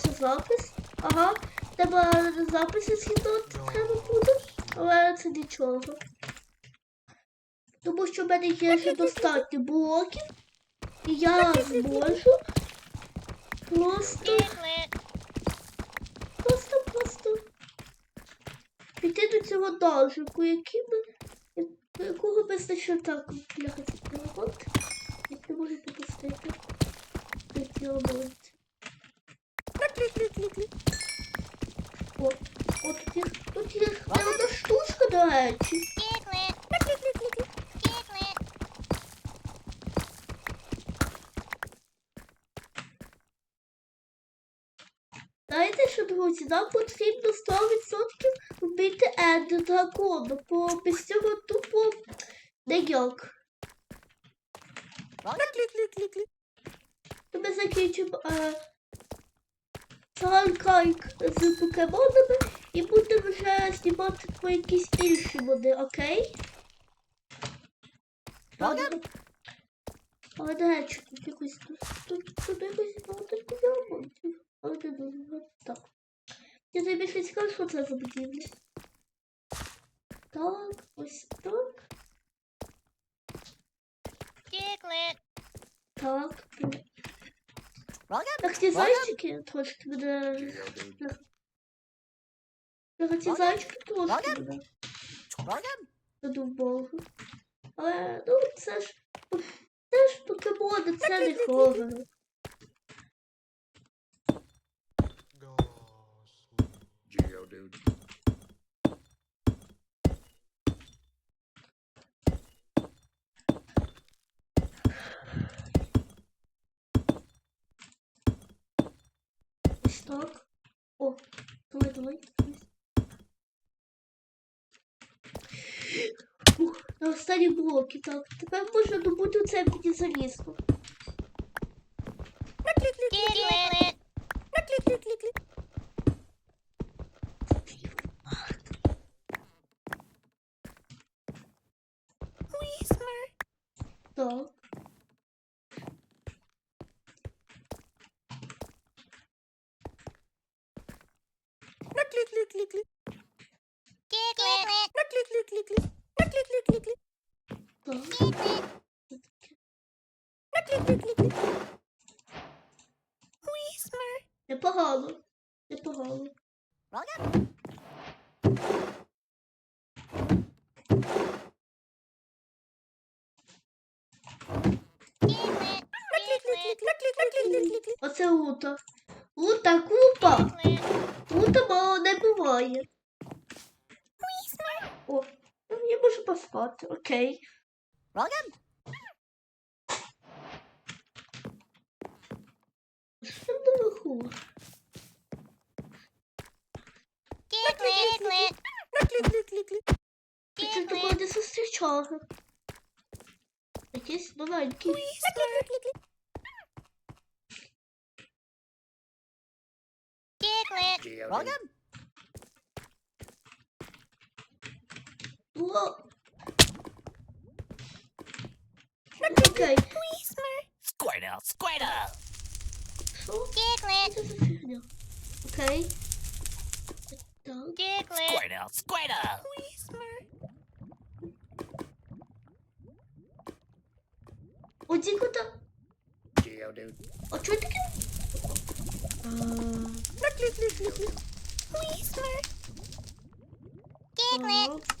стався запис. Ага, треба записи згідати треба буде, але це нічого. Тому що в мене є ще достатньо блоків, і я зможу просто, просто, просто піти до цього дажику, який ми, якого ми знайшли так, бляха, ще одна штучка, до речі. Знаєте що, друзі, нам потрібно 100% вбити Ендер дракона, бо без цього тупо ніяк. То ми закінчимо Франкайк з покемонами і будемо вже знімати про якісь інші моди, окей? Але до речі, тут якось тут, тут, тут якось багато діамантів. Але не дуже так. Я найбільше цікаво, що це за будівля. Так, ось так. Так. Так, ці зайчики трошки буде. Так, ці зайчики трошки буде. задовбало. Але ну це ж це ж покемони, це не хорор. Geodude. Давай. Ух, на останні блоки. Так, тепер можна добути це мені залізку. Так. Whismer. Eu depois rolo porrolo. Roll Você luta. Luta, culpa. Luta, bom. Oh, eu nie muszę po foto, ok? Rogan? Żadnego chór. Klik, klik, klik. Klik, klik, klik, klik. Czy to będzie zastrzeżone? Jakieś nowenki. Rogan? фігня? Окей. Так. Squirtle, Squirtle! О, дікота. Geodude. А чого таке?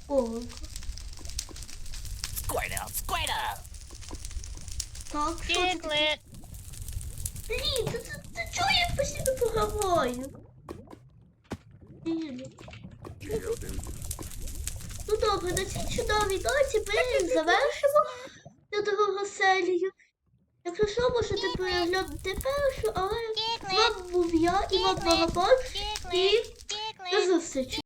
А, Так, О, Squirtle, Squirtle! так, що це таке? Блін, це, це чого я постійно програваю? Блін. Ну добре, на цій чудовій ноті ми завершимо цю другу серію. Якщо що, можете переглянути першу, але з вами був я, Іван Багабон, і до зустрічі.